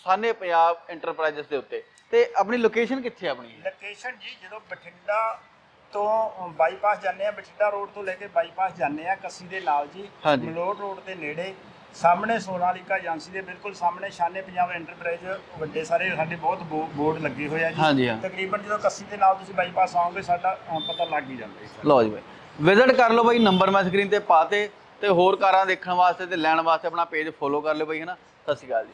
ਸਾਨੇ ਪੰਜਾਬ ਐਂਟਰਪ੍ਰਾਈਜ਼ਸ ਦੇ ਉੱਤੇ। ਤੇ ਆਪਣੀ ਲੋਕੇਸ਼ਨ ਕਿੱਥੇ ਆ ਆਪਣੀ? ਲੋਕੇਸ਼ਨ ਜੀ ਜਦੋਂ ਬਠਿੰਡਾ ਤੋਂ ਬਾਈਪਾਸ ਜਾਂਦੇ ਆ ਬਠਿੰਡਾ ਰੋਡ ਤੋਂ ਲੈ ਕੇ ਬਾਈਪਾਸ ਜਾਂਦੇ ਆ ਕੱਸੀ ਦੇ ਨਾਲ ਜੀ। ਮਲੋਟ ਰੋਡ ਦੇ ਨੇੜੇ। ਸਾਹਮਣੇ ਸੋਨਾਲੀਕਾ ਏਜੰਸੀ ਦੇ ਬਿਲਕੁਲ ਸਾਹਮਣੇ ਸ਼ਾਨੇ ਪੰਜਾਬ ਐਂਟਰਪ੍ਰਾਈਜ਼ ਵੱਡੇ ਸਾਰੇ ਸਾਡੇ ਬਹੁਤ ਬੋਰਡ ਲੱਗੇ ਹੋਏ ਆ ਜੀ। ਹਾਂਜੀ, ਹਾਂ। ਤਕਰੀਬਨ ਜਦੋਂ ਕੱਸੀ ਦੇ ਨਾਲ ਤੁਸੀਂ ਬਾਈਪਾਸ ਆਓਗੇ ਸਾਡਾ ਅ, ਪਤਾ ਲੱਗ ਹੀ ਜਾਂਦਾ ਜੀ। ਲਓ ਜੀ ਬਾਈ। ਵਿਜ਼ਿਟ ਕਰ ਲਓ ਬਾਈ ਨੰਬਰ ਮੈਂ ਸਕਰੀਨ ਤੇ ਪਾਤੇ ਤੇ ਹੋਰ ਕਾਰਾਂ ਦੇਖਣ ਵਾਸਤੇ ਤੇ ਲੈਣ ਵਾਸਤੇ ਆਪਣਾ ਪੇਜ ਫੋਲੋ ਕਰ ਲਿਓ ਬਾਈ ਹਨਾ? ਸਤਿ ਸ਼੍ਰੀ ਅਕਾਲ ਜੀ।